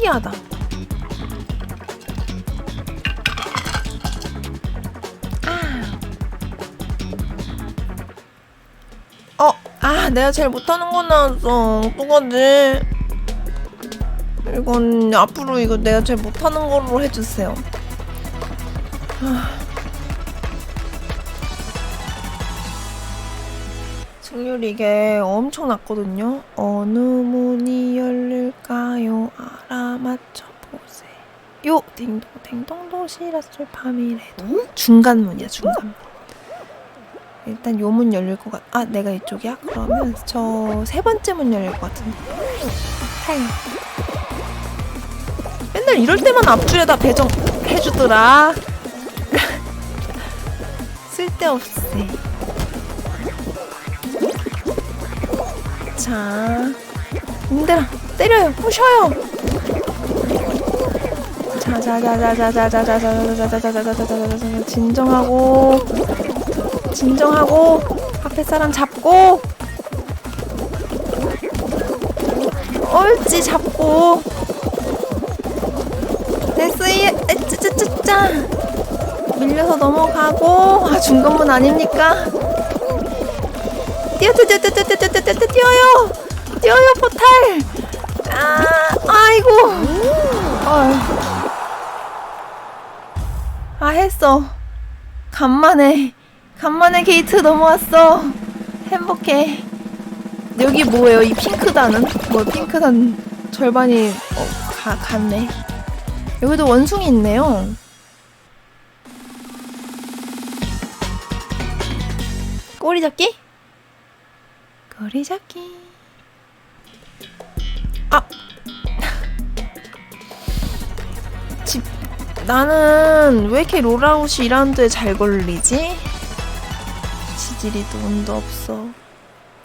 신기하다. 아. 어, 아, 내가 제일 못하는 거 나왔어. 어떡하지? 이건 앞으로 이거 내가 제일 못하는 걸로 해주세요. 승률이 이게 엄청 낮거든요. 어느 문이 열릴까요? 알아맞혀 보세요. 요 딩동 딩동 도시락술 밤이래도 중간 문이야 중간 문. 일단 요 문 열릴 것 같. 아 내가 이쪽이야? 그러면 저 세 번째 문 열릴 것 같은데. 팔. 맨날 이럴 때만 앞줄에다 배정 해주더라. 쓸데없어. 자, 님들아 때려요, 부셔요. 자자자자자자자자자자자자자자자자자자자 진정하고 진정하고 앞에 사람 잡고 옳지 잡고 됐어요. 짜짜짜짜 밀려서 넘어가고 아 중간문 아닙니까? 뛰어 뛰어 뛰어 뛰어 뛰어 뛰어 뛰어 뛰어 뛰어요. 뛰어요 포탈. 아 아이고. 아 했어. 간만에 간만에 게이트 넘어왔어. 행복해. 여기 뭐예요? 이 핑크단은? 뭐 핑크단 절반이 어, 가, 갔네. 여기도 원숭이 있네요. 꼬리 잡기? 꼬리 잡기. 아! 집, 나는 왜 이렇게 롤아웃이 2라운드에 잘 걸리지? 지질이도 운도 없어.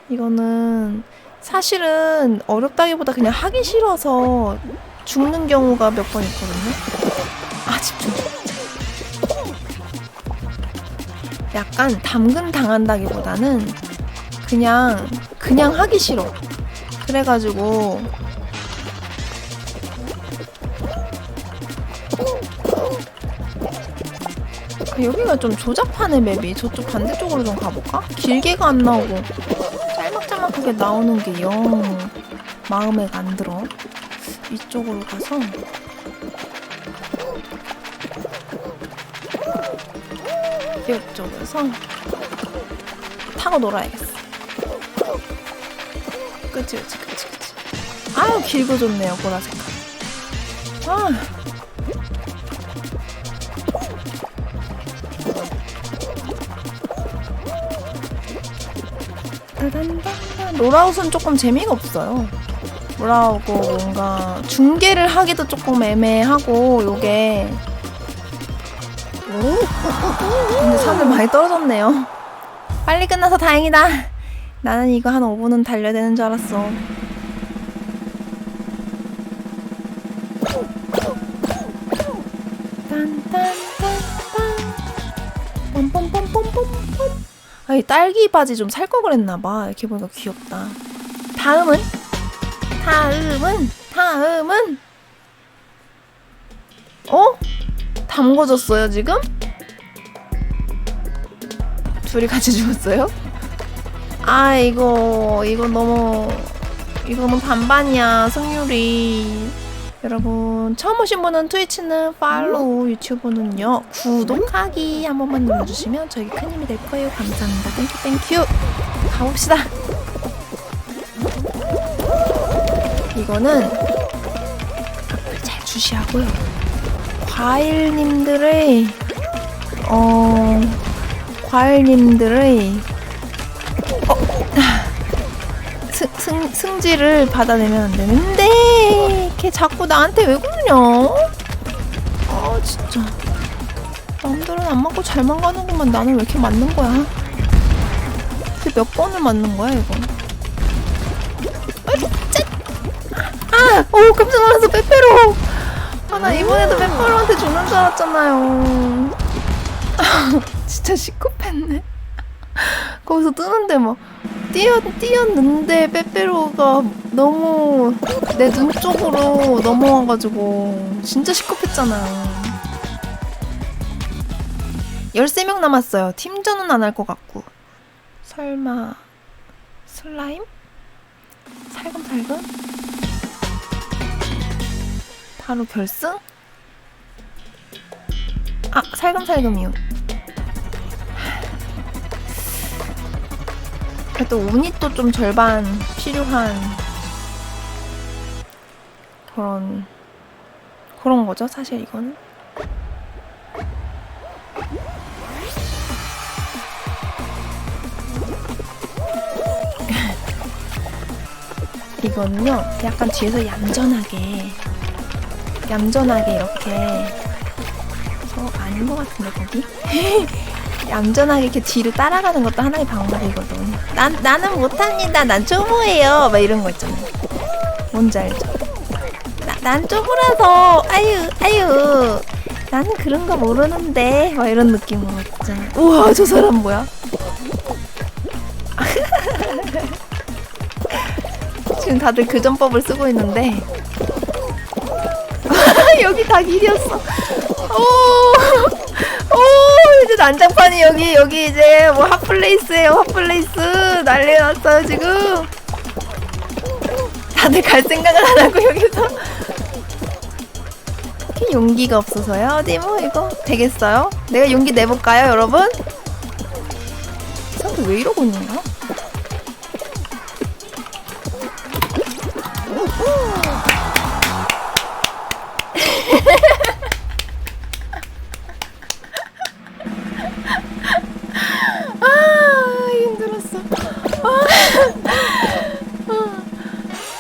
이거는 사실은 어렵다기보다 그냥 하기 싫어서 죽는 경우가 몇 번 있거든요. 아, 집중. 약간 담근 당한다기보다는 그냥 그냥 하기 싫어. 그래가지고 아, 여기가 좀 조잡하네 맵이. 저쪽 반대쪽으로 좀 가볼까? 길게가 안 나오고 짤막짤막하게 나오는 게 영 마음에 안 들어. 이쪽으로 가서 이쪽에서 타고 놀아야겠어. 그치 그치 그치 그치. 아유 길고 좋네요 보라색깔. 아. 롤아웃은 조금 재미가 없어요. 롤아웃고 뭔가 중계를 하기도 조금 애매하고 요게 근데 사람들 많이 떨어졌네요. 빨리 끝나서 다행이다. 나는 이거 한 5분은 달려야 되는 줄 알았어. 딴딴딴딴 pompompompompompompom 아이 딸기 바지 좀 살 거 그랬나봐. 이렇게 보니까 귀엽다. 다음은 다음은 다음은 어? 담궈졌어요 지금? 둘이 같이 죽었어요? 아 이거 이거 너무 이거는 반반이야 승률이. 여러분 처음 오신 분은 트위치는 팔로우 유튜브는요 구독하기 한 번만 눌러주시면 저희 큰 힘이 될 거예요. 감사합니다. 땡큐 땡큐 가봅시다. 이거는 앞을 잘 주시하고요. 과일님들의 어 과일님들의 승, 승, 승지를 받아내면 안 되는데 걔 자꾸 나한테 왜 그러냐 아 진짜 남들은 안 맞고 잘만 가는구만 나는 왜 이렇게 맞는 거야 그몇 번을 맞는 거야 이거! 아! 오 깜짝 놀라서 빼빼로 아 나 이번에도 빼빼로한테 죽는 줄 알았잖아요 진짜 시급했네. 거기서 뜨는데 막 뛰어 뛰었는데 빼빼로가 너무 내 눈 쪽으로 넘어와가지고 진짜 시급했잖아요. 13명 남았어요. 팀전은 안 할 것 같고. 설마 슬라임? 살금살금? 바로 결승? 아, 살금살금이요. 그래도 운이 또 좀 절반 필요한 그런 그런 거죠, 사실 이거는. 이거는요, 약간 뒤에서 얌전하게, 얌전하게 이렇게, 저 아닌 것 같은데, 거기? 얌전하게 이렇게 뒤를 따라가는 것도 하나의 방법이거든. 난, 나는 못합니다. 난 초보예요. 막 이런 거 있잖아요. 뭔지 알죠? 나, 난 초보라서, 아유, 아유. 나는 그런 거 모르는데. 막 이런 느낌으로 있잖아요. 우와, 저 사람 뭐야? 지금 다들 그 전법을 쓰고 있는데 여기 다 길이었어. 오, 난장판이 여기 여기 이제 뭐 핫플레이스예요 핫플레이스 난리 났어요 지금. 다들 갈 생각을 안 하고 여기서 이렇게 용기가 없어서요. 어디 뭐 이거 되겠어요? 내가 용기 내볼까요, 여러분? 이 사람들 왜 이러고 있는 거야?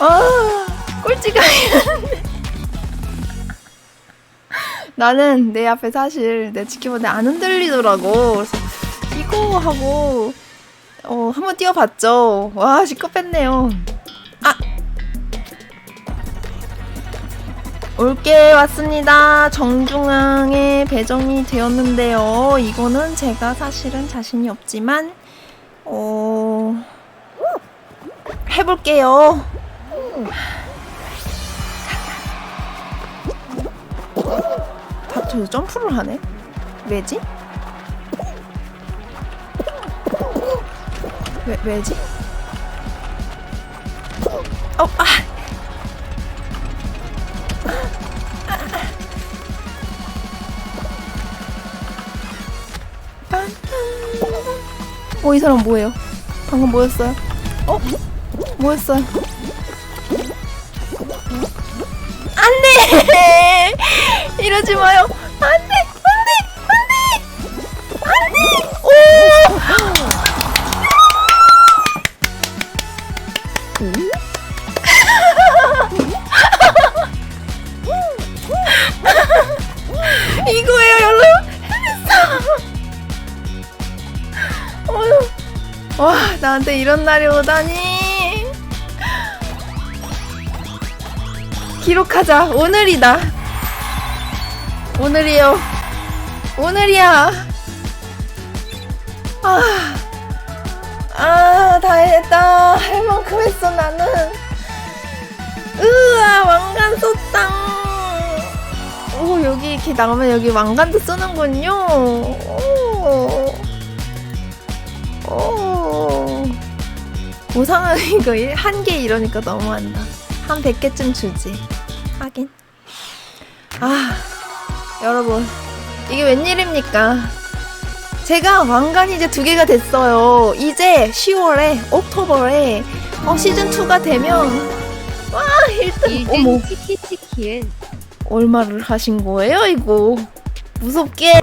아, 아 꼴찌가 아니었네. 나는 내 앞에 사실 내 지켜보는데 안 흔들리더라고. 그래서 이거 하고 어 한번 뛰어봤죠. 와 시끄럽했네요. 아 올게 왔습니다. 정중앙에 배정이 되었는데요. 이거는 제가 사실은 자신이 없지만 어 해볼게요. 다저 점프를 하네. 왜지? 왜 왜지? 어 아. 어, 이 사람 뭐예요? 방금 뭐였어요? 어? 뭐였어요? 돼! 이러지 마요. 안 돼! 안 돼! 안 돼! 안 돼! 오! 이거예요, 여러분! 어휴. 와, 나한테 이런 날이 오다니. 기록하자. 오늘이다. 오늘이요. 오늘이야. 아, 아, 다 했다. 할 만큼 했어, 나는. 으아, 왕관 썼당. 오, 여기 이렇게 나오면 여기 왕관도 쓰는군요. 오. 오. 보상은 이거 한 개 이러니까 너무한다. 한 100개쯤 주지. 아, 여러분. 이게 웬일입니까? 제가 왕관이 이제 두 개가 됐어요. 이제 10월에, 옥토버에, 어, 시즌2가 되면, 와, 1등, 어머, 치키치키엔 얼마를 하신 거예요, 이거? 무섭게.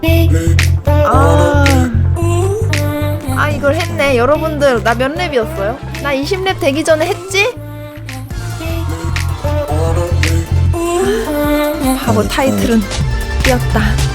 아. 아 이걸 했네 여러분들 나 몇 랩이었어요? 나 20랩 되기 전에 했지? 바보 타이틀은 뛰었다